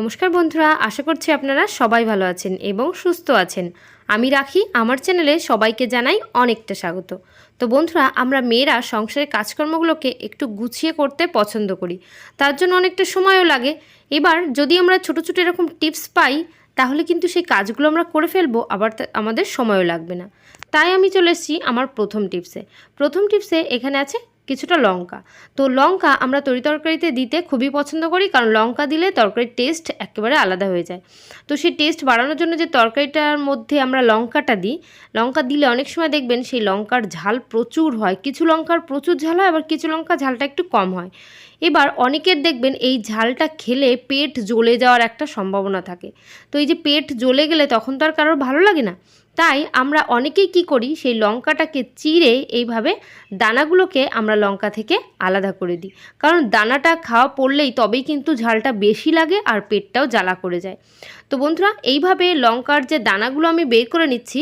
নমস্কার বন্ধুরা, আশা করছি আপনারা সবাই ভালো আছেন এবং সুস্থ আছেন। আমি রাখি, আমার চ্যানেলে সবাইকে জানাই অনেকটা স্বাগত। তো বন্ধুরা, আমরা মেয়েরা সংসারের কাজকর্মগুলোকে একটু গুছিয়ে করতে পছন্দ করি। তার জন্য অনেকটা সময়ও লাগে। এবার যদি আমরা ছোটো ছোটো এরকম টিপস পাই, তাহলে কিন্তু সেই কাজগুলো আমরা করে ফেলব, আবার আমাদের সময়ও লাগবে না। তাই আমি চলে এসেছি আমার প্রথম টিপসে। প্রথম টিপসে এখানে আছে কিছুটা লঙ্কা। তো লঙ্কা আমরা তরি তরকারিতে দিতে খুবই পছন্দ করি, কারণ লঙ্কা দিলে তরকারির টেস্ট একেবারে আলাদা হয়ে যায়। তো সেই টেস্ট বাড়ানোর জন্য যে তরকারিটার মধ্যে আমরা লঙ্কাটা দিই, লঙ্কা দিলে অনেক সময় দেখবেন সেই লঙ্কার ঝাল প্রচুর হয়। কিছু লঙ্কার প্রচুর ঝাল হয়, আবার কিছু লঙ্কা ঝালটা একটু কম হয়। এবার অনেকের দেখবেন এই ঝালটা খেলে পেট জ্বলে যাওয়ার একটা সম্ভাবনা থাকে। তো এই যে পেট জ্বলে গেলে তখন তো আর কারোর ভালো লাগে না। তাই আমরা অনেকেই কি করি, সেই লঙ্কাটাকে চিড়ে এইভাবে দানাগুলোকে আমরা লঙ্কা থেকে আলাদা করে দিই। কারণ দানাটা খাওয়া পড়লেই তবেই কিন্তু ঝালটা বেশি লাগে আর পেটটাও জ্বালা করে যায়। তো বন্ধুরা, এইভাবে লঙ্কার যে দানাগুলো আমি বের করে নিচ্ছি,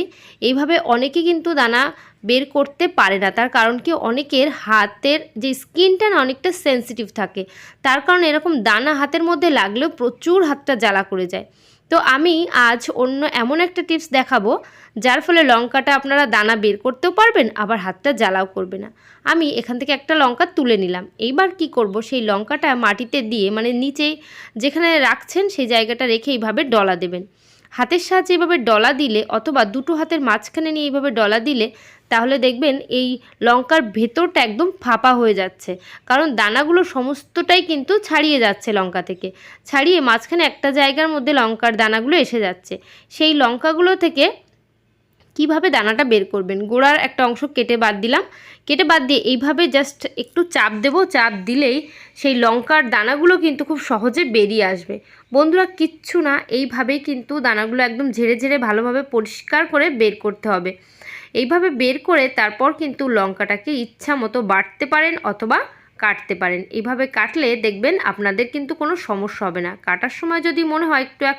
এইভাবে অনেকে কিন্তু দানা বের করতে পারে না। তার কারণ কি? অনেকের হাতের যে স্কিনটা না অনেকটা সেন্সিটিভ থাকে। তার কারণে এরকম দানা হাতের মধ্যে লাগলেও প্রচুর হাতটা জ্বালা করে যায়। তো আমি আজ অন্য এমন একটা টিপস দেখাবো, যার ফলে লঙ্কাটা আপনারা দানা বের করতেও পারবেন, আবার হাতটা জ্বালাও করবে না। আমি এখান থেকে একটা লঙ্কা তুলে নিলাম। এইবার কি করব, সেই লঙ্কাটা মাটিতে দিয়ে মানে নিচে যেখানে রাখছেন, সেই জায়গাটা রেখে এইভাবে ডলা দেবেন। হাতের সাহায্যে এইভাবে ডলা দিলে অথবা দুটো হাতের মাঝখানে নিয়ে এইভাবে ডলা দিলে, তাহলে দেখবেন এই লঙ্কার ভেতরটা একদম ফাঁপা হয়ে যাচ্ছে। কারণ দানাগুলো সমস্তটাই কিন্তু ছাড়িয়ে যাচ্ছে লঙ্কা থেকে। ছাড়িয়ে মাঝখানে একটা জায়গার মধ্যে লঙ্কার দানাগুলো এসে যাচ্ছে। সেই লঙ্কাগুলো থেকে কীভাবে দানাটা বের করবেন? গোড়ার একটা অংশ কেটে বাদ দিলাম। কেটে বাদ দিয়ে এইভাবে জাস্ট একটু চাপ দেব। চাপ দিলেই সেই লঙ্কার দানাগুলো কিন্তু খুব সহজে বেরিয়ে আসবে। বন্ধুরা, কিচ্ছু না, এইভাবেই কিন্তু দানাগুলো একদম ঝেড়ে ঝেড়ে ভালোভাবে পরিষ্কার করে বের করতে হবে। এইভাবে বের করে তারপর কিন্তু লঙ্কাটাকে ইচ্ছা মতো বাটতে পারেন অথবা কাটতে পারেন। এইভাবে কাটলে দেখবেন আপনাদের কিন্তু কোনো সমস্যা হবে না। কাটার সময় যদি মনে হয় একটু এক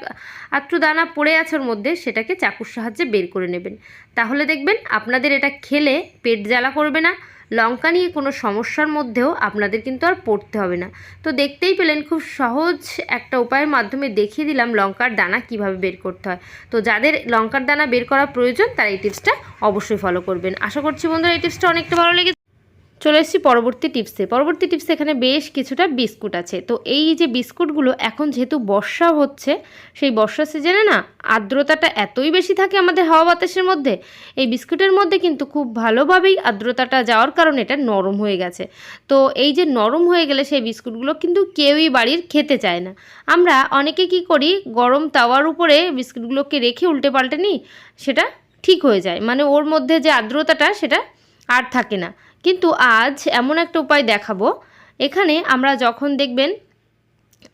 আত্রু দানা পড়ে আছে ওর মধ্যে, সেটাকে চাকুর সাহায্যে বের করে নেবেন। তাহলে দেখবেন আপনাদের এটা খেলে পেট জ্বালা করবে না, লঙ্কা নিয়ে কোনো সমস্যার মধ্যেও আপনাদের কিন্তু আর পড়তে হবে না। তো দেখতেই পেলেন খুব সহজ একটা উপায়ের মাধ্যমে দেখিয়ে দিলাম লঙ্কার দানা কীভাবে বের করতে হয়। তো যাদের লঙ্কার দানা বের করা প্রয়োজন, তারা এই টিপসটা অবশ্যই ফলো করবেন। আশা করছি বন্ধুরা এই টিপসটা অনেকটা ভালো লেগে চলে এসেছি পরবর্তী টিপসে। পরবর্তী টিপসে এখানে বেশ কিছুটা বিস্কুট আছে। তো এই যে বিস্কুটগুলো, এখন যেহেতু বর্ষা হচ্ছে, সেই বর্ষা সিজনে না আর্দ্রতাটা এতই বেশি থাকে আমাদের হাওয়া বাতাসের মধ্যে, এই বিস্কুটের মধ্যে কিন্তু খুব ভালোভাবেই আর্দ্রতাটা যাওয়ার কারণে এটা নরম হয়ে গেছে। তো এই যে নরম হয়ে গেলে সেই বিস্কুটগুলো কিন্তু কেউই বাড়ির খেতে চায় না। আমরা অনেকে কি করি, গরম তাওয়ার উপরে বিস্কুটগুলোকে রেখে উল্টে পাল্টে নিই, সেটা ঠিক হয়ে যায়। মানে ওর মধ্যে যে আর্দ্রতাটা, সেটা আর থাকে না। কিন্তু আজ এমন একটা উপায় দেখাবো। এখানে আমরা যখন দেখবেন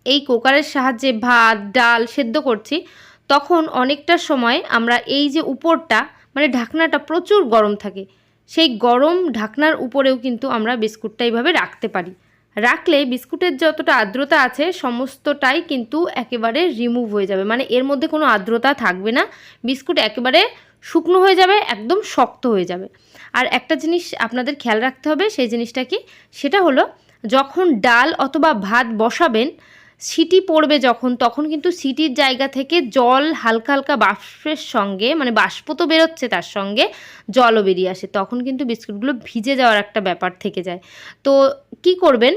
এই কুকারের সাহায্যে ভাত, ডাল সেদ্ধ করছি, তখন অনেকটা সময় আমরা এই যে উপরটা মানে ঢাকনাটা প্রচুর গরম থাকে, সেই গরম ঢাকনার উপরেও কিন্তু আমরা বিস্কুটটা এইভাবে রাখতে পারি। রাখলে বিস্কুটের যতটা আর্দ্রতা আছে, সমস্তটাই কিন্তু একেবারে রিমুভ হয়ে যাবে। মানে এর মধ্যে কোনো আর্দ্রতা থাকবে না। বিস্কুট একেবারে শুকনো হয়ে যাবে, একদম শক্ত হয়ে যাবে। আর একটা জিনিস আপনাদের খেয়াল রাখতে হবে, সেই জিনিসটা কি? সেটা হলো, যখন ডাল অথবা ভাত বসাবেন, সিটি পড়বে যখন, তখন কিন্তু সিটির জায়গা থেকে জল হালকা হালকা বাষ্পের সঙ্গে মানে বাষ্প তো বেরোচ্ছে তার সঙ্গে, জলও বেরিয়ে আসে। তখন কিন্তু বিস্কুটগুলো ভিজে যাওয়ার একটা ব্যাপার থেকে যায়। তো কি করবেন?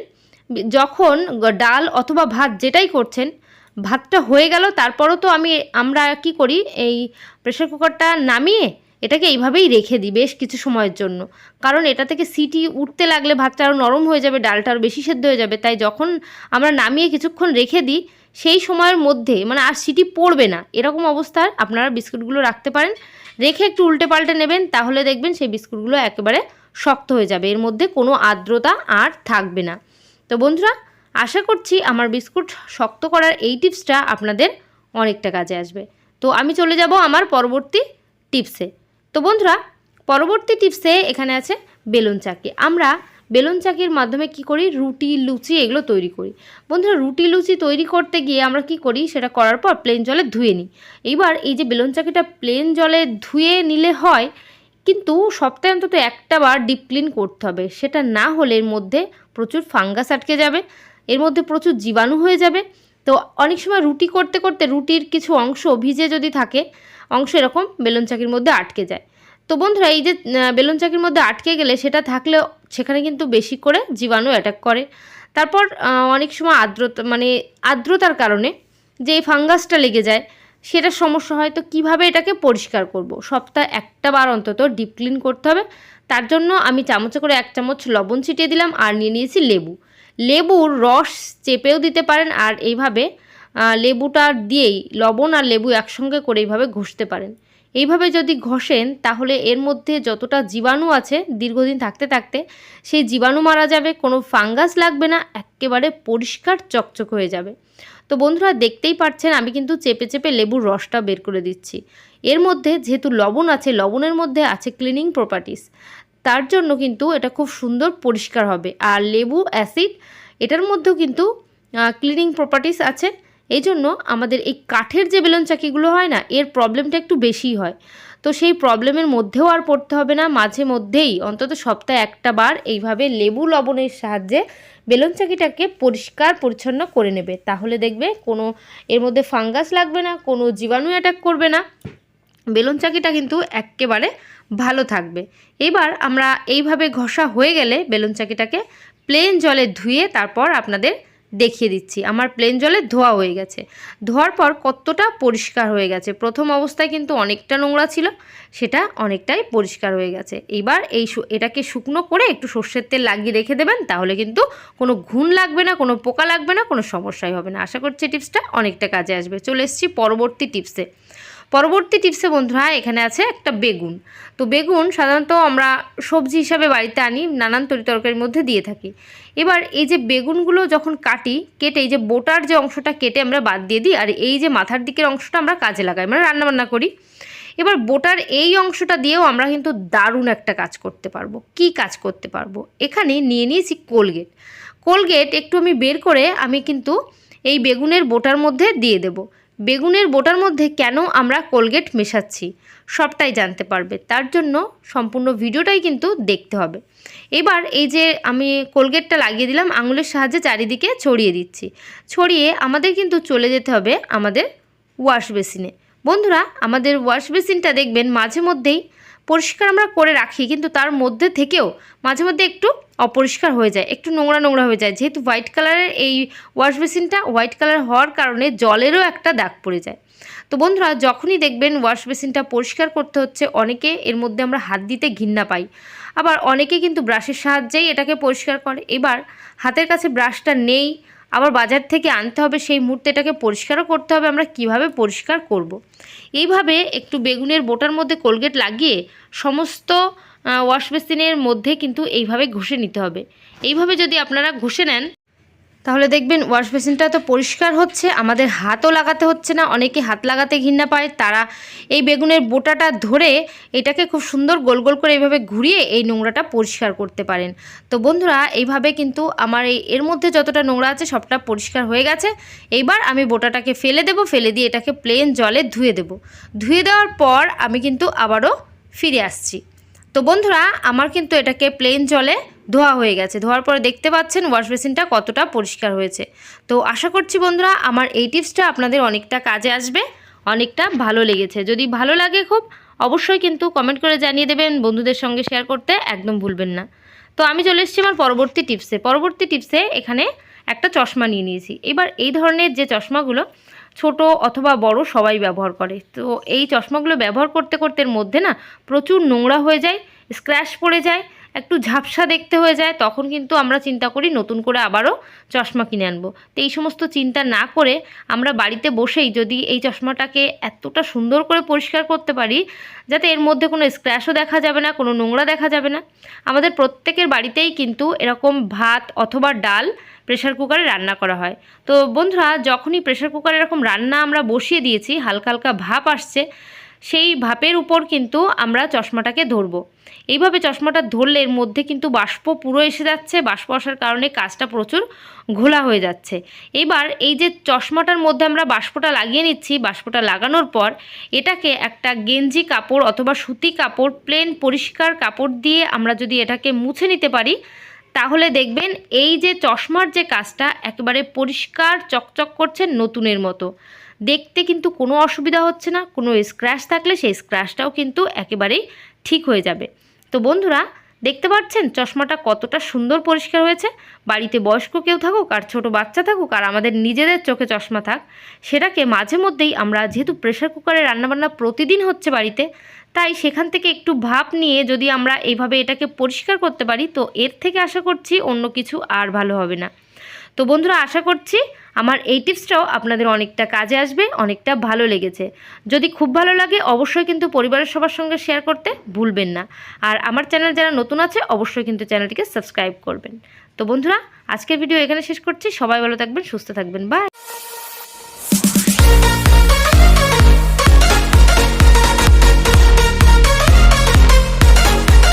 যখন ডাল অথবা ভাত যেটাই করছেন ভাতটা হয়ে গেল, তারপরও তো আমি আমরা কি করি, এই প্রেশার কুকারটা নামিয়ে এটাকে এইভাবেই রেখে দিই বেশ কিছু সময়ের জন্য। কারণ এটা থেকে সিটি উঠতে লাগলে ভাতটা আরও নরম হয়ে যাবে, ডালটা আরও বেশি সেদ্ধ হয়ে যাবে, তাই যখন আমরা নামিয়ে কিছুক্ষণ রেখে দিই, সেই সময়ের মধ্যে মানে আর সিটি পড়বে না। এরকম অবস্থায় আপনারা বিস্কুটগুলো রাখতে পারেন, রেখে একটু উল্টে পাল্টে নেবেন, তাহলে দেখবেন সেই বিস্কুটগুলো একেবারে শক্ত হয়ে যাবে, এর মধ্যে কোনো আর্দ্রতা আর থাকবে না। তো বন্ধুরা আশা করছি আমার বিস্কুট শক্ত করার এই টিপসটা আপনাদের অনেকটা কাজে আসবে। তো আমি চলে যাব আমার পরবর্তী টিপসে। তো বন্ধুরা, পরবর্তী টিপসে এখানে আছে বেলুন চাকি। আমরা বেলুন চাকির মাধ্যমে কি করি? রুটি, লুচি এগুলো তৈরি করি। বন্ধুরা, রুটি, লুচি তৈরি করতে গিয়ে আমরা কি করি? সেটা করার পর প্লেন জলে ধুয়ে নিই। এইবার এই যে বেলুন চাকিটা প্লেন জলে ধুয়ে নিলে হয়, কিন্তু সপ্তাহে অন্তত একটা বার ডিপ ক্লিন করতে হবে। সেটা না হলে এর মধ্যে প্রচুর ফাঙ্গাস আটকে যাবে। এর মধ্যে প্রচুর জীবাণু হয়ে যাবে। তো অনেক সময় রুটি করতে করতে রুটির কিছু অংশ ভিজে যদি থাকে, অংশ এরকম বেলুন চাকির মধ্যে আটকে যায়। তো বন্ধুরা, এই যে বেলুন চাকির মধ্যে আটকে গেলে সেটা থাকলে সেখানে কিন্তু বেশি করে জীবাণু অ্যাটাক করে। তারপর অনেক সময় আর্দ্রতা মানে আর্দ্রতার কারণে যে এই ফাঙ্গাসটা লেগে যায়, সেটার সমস্যা হয়। তো কীভাবে এটাকে পরিষ্কার করব? সপ্তাহে একটা বার অন্তত ডিপ ক্লিন করতে হবে। তার জন্য আমি চামচে করে এক চামচ লবণ ছিটিয়ে দিলাম আর নিয়ে নিয়েছি লেবু। লেবুর রস চেপেও দিতে পারেন আর এইভাবে লেবুটা দিয়েই, লবণ আর লেবু একসঙ্গে করে এইভাবে ঘষতে পারেন। এইভাবে যদি ঘষেন, তাহলে এর মধ্যে যতটা জীবাণু আছে দীর্ঘদিন থাকতে থাকতে, সেই জীবাণু মারা যাবে, কোনো ফাঙ্গাস লাগবে না, একেবারে পরিষ্কার চকচক হয়ে যাবে। তো বন্ধুরা, দেখতেই পাচ্ছেন, আমি কিন্তু চেপে চেপে লেবুর রসটা বের করে দিচ্ছি। এর মধ্যে যেহেতু লবণ আছে, লবণের মধ্যে আছে ক্লিনিং প্রপার্টিস তার জন্য কিন্তু এটা খুব সুন্দর পরিষ্কার হবে। আর লেবু অ্যাসিড, এটার মধ্যেও কিন্তু ক্লিনিং প্রপার্টিস আছে। এই জন্য আমাদের এই কাঠের যে বেলুন চাকিগুলো হয় না, এর প্রবলেমটা একটু বেশিই হয়। তো সেই প্রবলেমের মধ্যেও আর পড়তে হবে না। মাঝে মধ্যেই, অন্তত সপ্তাহে একটা বার এইভাবে লেবু লবণের সাহায্যে বেলুন চাকিটাকে পরিষ্কার পরিচ্ছন্ন করে নেবে। তাহলে দেখবে কোনো, এর মধ্যে ফাঙ্গাস লাগবে না, কোনো জীবাণু অ্যাটাক করবে না। বেলুন চাকিটা কিন্তু একেবারে ভালো থাকবে। এবার আমরা এইভাবে ঘষা হয়ে গেলে বেলুন চাকিটাকে প্লেন জলে ধুয়ে তারপর আপনাদের দেখিয়ে দিচ্ছি। আমার প্লেন জলে ধোয়া হয়ে গেছে। ধোয়ার পর কতটা পরিষ্কার হয়ে গেছে? প্রথম অবস্থায় কিন্তু অনেকটা নোংরা ছিল, সেটা অনেকটাই পরিষ্কার হয়ে গেছে। এবার এই এটাকে শুকনো করে একটু সর্ষের তেল লাগিয়ে রেখে দেবেন, তাহলে কিন্তু কোনো ঘুণ লাগবে না, কোনো পোকা লাগবে না, কোনো সমস্যাই হবে না। আশা করছি টিপসটা অনেকটা কাজে আসবে। চলে এসেছি পরবর্তী টিপসে পরবর্তী টিপসে বন্ধুরা এখানে আছে একটা বেগুন। তো বেগুন সাধারণত আমরা সবজি হিসাবে বাড়িতে আনি, নানান তরি তরকারির মধ্যে দিয়ে থাকি। এবার এই যে বেগুনগুলো যখন কাটি, কেটে এই যে বোটার যে অংশটা কেটে আমরা বাদ দিয়ে দিই, আর এই যে মাথার দিকের অংশটা আমরা কাজে লাগাই মানে রান্নাবান্না করি। এবার বোটার এই অংশটা দিয়েও আমরা কিন্তু দারুণ একটা কাজ করতে পারব। কি কাজ করতে পারব? এখানে নিয়ে নিয়েছি কোলগেট। কোলগেট একটু আমি বের করে আমি কিন্তু এই বেগুনের বোটার মধ্যে দিয়ে দেব। বেগুনের বোটার মধ্যে কেন আমরা কোলগেট মেশাচ্ছি? সবটাই জানতে পারবে। তার জন্য সম্পূর্ণ ভিডিওটাই কিন্তু দেখতে হবে। এবার এই যে আমি কোলগেটটা লাগিয়ে দিলাম, আঙুলের সাহায্যে চারিদিকে ছড়িয়ে দিচ্ছি। ছড়িয়ে আমাদের কিন্তু চলে যেতে হবে আমাদের ওয়াশ বেসিনে। বন্ধুরা, আমাদের ওয়াশ বেসিনটা দেখবেন মাঝে মধ্যেই পরিষ্কার আমরা করে রাখি, কিন্তু তার মধ্যে থেকেও মাঝে মধ্যে একটু অপরিষ্কার হয়ে যায়, একটু নোংরা নোংরা হয়ে যায়। যেহেতু হোয়াইট কালারের এই ওয়াশ বেসিনটা হোয়াইট কালার হওয়ার কারণে জলেরও একটা দাগ পড়ে যায়। তো বন্ধুরা, যখনই দেখবেন ওয়াশ বেসিনটা পরিষ্কার করতে হচ্ছে, অনেকে এর মধ্যে আমরা হাত দিতে ঘৃণা পাই। আবার অনেকে কিন্তু ব্রাশের সাহায্যেই এটাকে পরিষ্কার করে। এবার হাতের কাছে ব্রাশটা নেই আবার বাজার থেকে আনতে হবে, সেই মুহূর্তে এটাকে পরিষ্কারও করতে হবে, আমরা কীভাবে পরিষ্কার করব। এইভাবে একটু বেগুনের বোটার মধ্যে কোলগেট লাগিয়ে সমস্ত ওয়াশ বেসিনের মধ্যে কিন্তু এইভাবে ঘষে নিতে হবে এইভাবে যদি আপনারা ঘষে নেন তাহলে দেখবেন ওয়াশ বেসিনটা তো পরিষ্কার হচ্ছে, আমাদের হাতও লাগাতে হচ্ছে না, অনেকে হাত লাগাতে ঘৃণা পায়। তারা এই বেগুনের বোটাটা ধরে এটাকে খুব সুন্দর গোল গোল করে এইভাবে ঘুরিয়ে এই নোংরাটা পরিষ্কার করতে পারেন। তো বন্ধুরা, এইভাবে কিন্তু আমার এই এর মধ্যে যতটা নোংরা আছে সবটা পরিষ্কার হয়ে গেছে। এইবার আমি বোটাটাকে ফেলে দেব, ফেলে দিয়ে এটাকে প্লেন জলে ধুয়ে দেব। ধুয়ে দেওয়ার পর আমি কিন্তু আবারও ফিরে আসছি। তো বন্ধুরা, আমার কিন্তু এটাকে প্লেন জলে ধোয়া হয়ে গেছে। ধোয়ার পরে দেখতে পাচ্ছেন ওয়াশ বেসিনটা কতটা পরিষ্কার হয়েছে। তো আশা করছি বন্ধুরা, আমার এই টিপসটা আপনাদের অনেকটা কাজে আসবে, অনেকটা ভালো লেগেছে। যদি ভালো লাগে খুব, অবশ্যই কিন্তু কমেন্ট করে জানিয়ে দেবেন, বন্ধুদের সঙ্গে শেয়ার করতে একদম ভুলবেন না। তো আমি চলে এসেছি আমার পরবর্তী টিপসে। পরবর্তী টিপসে এখানে একটা চশমা নিয়ে নিয়েছি। এবার এই ধরনের যে চশমাগুলো ছোট অথবা বড় সবাই ব্যবহার করে। তো এই চশমাগুলো ব্যবহার করতে করতে মধ্যে না প্রচুর নোংরা হয়ে যায় স্ক্র্যাচ পড়ে যায় একটু ঝাপসা দেখতে হয়ে যায়, তখন কিন্তু আমরা চিন্তা করি নতুন করে আবারও চশমা কিনে আনব। তো এই সমস্ত চিন্তা না করে আমরা বাড়িতে বসেই যদি এই চশমাটাকে এতটা সুন্দর করে পরিষ্কার করতে পারি, যাতে এর মধ্যে কোনো স্ক্র্যাশও দেখা যাবে না, কোনো নোংরা দেখা যাবে না। আমাদের প্রত্যেকের বাড়িতেই কিন্তু এরকম ভাত অথবা ডাল প্রেশার কুকারে রান্না করা হয়। তো বন্ধুরা, যখনই প্রেশার কুকারে এরকম রান্না আমরা বসিয়ে দিয়েছি, হালকা হালকা ভাপ আসছে সেই ভাপের উপর কিন্তু আমরা চশমাটাকে ধরবো। এইভাবে চশমাটা ধরলে এর মধ্যে কিন্তু বাষ্প পুরো এসে যাচ্ছে, বাষ্প আসার কারণে কাজটা প্রচুর ঘোলা হয়ে যাচ্ছে। এবার এই যে চশমাটার মধ্যে আমরা বাষ্পটা লাগিয়ে নিচ্ছি, বাষ্পটা লাগানোর পর এটাকে একটা গেঞ্জি কাপড় অথবা সুতি কাপড়, প্লেন পরিষ্কার কাপড় দিয়ে আমরা যদি এটাকে মুছে নিতে পারি, তাহলে দেখবেন এই যে চশমার যে কাজটা একেবারে পরিষ্কার, চকচক করছে নতুনের মতো। দেখতে কিন্তু কোনো অসুবিধা হচ্ছে না, কোনো স্ক্র্যাচ থাকলে সেই স্ক্র্যাচটাও কিন্তু একেবারেই ঠিক হয়ে যাবে। তো বন্ধুরা, দেখতে পাচ্ছেন চশমাটা কতটা সুন্দর পরিষ্কার হয়েছে। বাড়িতে বয়স্ক কেউ থাকুক আর ছোট বাচ্চা থাকুক আর আমাদের নিজেদের চোখে চশমা থাক, সেটাকে মাঝে মধ্যেই আমরা যেহেতু প্রেশার কুকারে রান্নাবান্না প্রতিদিন হচ্ছে বাড়িতে, তাই সেখান থেকে একটু ভাব নিয়ে যদি আমরা এইভাবে এটাকে পরিষ্কার করতে পারি, তো এর থেকে আশা করছি অন্য কিছু আর ভালো হবে না। তো বন্ধুরা, আশা করছি আমার এই টিপসটাও আপনাদের অনেকটা কাজে আসবে, অনেকটা ভালো লেগেছে। যদি খুব ভালো লাগে, অবশ্যই কিন্তু পরিবারের সবার সঙ্গে শেয়ার করতে ভুলবেন না। আর আমার চ্যানেল যারা নতুন আছে, অবশ্যই কিন্তু চ্যানেলটিকে সাবস্ক্রাইব করবেন। তো বন্ধুরা, আজকের ভিডিও এখানে শেষ করছি। সবাই ভালো থাকবেন, সুস্থ থাকবেন। বাই